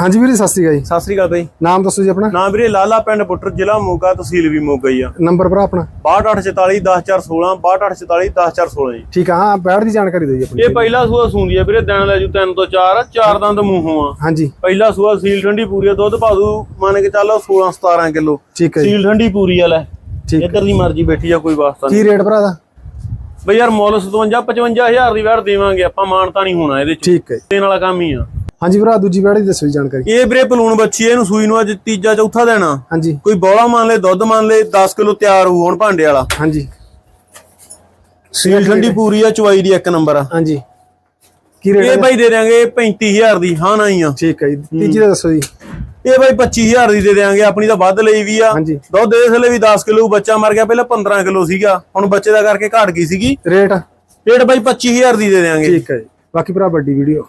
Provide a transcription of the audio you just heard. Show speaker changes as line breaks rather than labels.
ਹਾਂਜੀ ਵੀਰੇ ਸਤਿ ਸ਼੍ਰੀ ਅਕਾਲ ਜੀ।
ਸਤਿ ਸ੍ਰੀ ਅਕਾਲ ਬਾਈ।
ਨਾਮ ਦੱਸੋ ਜੀ ਆਪਣਾ।
ਨਾਮ ਵੀਰੇ ਲਾਲਾ ਪਿੰਡ ਪੁੱਟਰ ਜ਼ਿਲ੍ਹਾ ਮੋਗਾ ਤਹਿਸੀਲ ਵੀ ਮੋਗਾ ਹੀ ਆ।
ਨੰਬਰ ਭਰਾ ਆਪਣਾ।
6244 10416 6244 10416 ਜੀ।
ਠੀਕ ਆ ਹਾਂ ਬੈੜ ਦੀ ਜਾਣਕਾਰੀ ਦਿਓ ਜੀ ਆਪਣੀ।
ਇਹ ਪਹਿਲਾ ਸੂਆ ਸੂੰਦੀ ਆ ਵੀਰੇ ਦਿਨ ਲੈ ਜੂ ਤਿੰਨ ਤੋਂ ਚਾਰ ਚਾਰ ਦੰਦ ਮੂੰਹੋਂ ਆ।
ਹਾਂਜੀ।
ਪਹਿਲਾ ਸੂਆ ਸੀਲ ਠੰਡੀ ਪੂਰੀ ਆ ਦੁੱਧ ਭਾਦੂ ਮੰਨ ਕੇ ਚੱਲੋ 16 17 ਕਿਲੋ।
ਠੀਕ ਹੈ
ਸੀਲ ਠੰਡੀ ਪੂਰੀ ਆ ਲੈ।
ਠੀਕ
ਇੱਧਰ ਦੀ ਮਰਜ਼ੀ ਬੈਠੀ ਆ ਕੋਈ ਵਾਸਤਾ ਨਹੀਂ।
ਕੀ ਰੇਟ ਭਰਾ ਦਾ?
ਬਈ ਯਾਰ ਮੁੱਲ 57 55000 ਦੀ ਵੈੜ ਦੇਵਾਂਗੇ ਆਪਾਂ ਮਾਨਤਾ ਨਹੀਂ ਹੋਣਾ ਇਹਦੇ ਚ।
ਠੀਕ ਹੈ।
ਦੇਣ ਵਾਲਾ ਕੰਮ ਹੀ ਆ।
ਹਾਂਜੀ ਭਰਾ ਦੂਜੀ ਦੀ ਦੱਸੋ ਜੀ ਜਾਣਕਾਰੀ।
ਇਹ ਵੀਰੇ ਪਲੂਣ ਬੱਚੀ ਇਹਨੂੰ ਸੂਈ ਨੂੰ ਅੱਜ ਤੀਜਾ ਚੌਥਾ ਦੇਣਾ
ਹਾਂਜੀ।
ਕੋਈ ਬੋਲਾ ਮੰਨ ਲੈ ਦੁੱਧ ਮੰਨ ਲੈ 10 ਕਿਲੋ ਤਿਆਰ ਹੋਊ ਹੁਣ ਭਾਂਡੇ ਵਾਲਾ।
ਹਾਂਜੀ।
ਸੀਲ ਠੰਡੀ ਪੂਰੀ ਆ ਚਵਾਈ ਦੀ ਇੱਕ ਨੰਬਰ ਆ।
ਹਾਂਜੀ। ਕੀ
ਇਹ
ਰੇਟ
ਬਾਈ ਦੇ ਦਿਆਂਗੇ 35000 ਦੀ ਹਾਂ ਨਾ ਹੀ ਆ।
ਠੀਕ ਹੈ ਜੀ। ਤੀਜੀ ਦਾ ਦੱਸੋ ਜੀ।
ਇਹ ਬਾਈ 25000 ਦੀ ਦੇ ਦਿਆਂਗੇ ਆਪਣੀ ਤਾਂ ਵੱਧ ਲਈ ਵੀ ਆ।
ਹਾਂਜੀ।
ਦੁੱਧ ਇਸ ਵੇਲੇ ਵੀ 10 ਕਿਲੋ ਬੱਚਾ ਮਰ ਗਿਆ ਪਹਿਲਾਂ 15 ਕਿਲੋ ਸੀਗਾ ਹੁਣ ਬੱਚੇ ਦਾ ਕਰਕੇ ਘਟ ਗਈ ਸੀਗੀ।
ਰੇਟ?
ਰੇਟ ਬਾਈ 25000 ਦੀ ਦੇ ਦਿਆਂਗੇ।
ਠੀਕ ਹੈ ਜੀ। ਬਾਕੀ ਭਰਾ ਵੱਡੀ ਵੀਡੀਓ।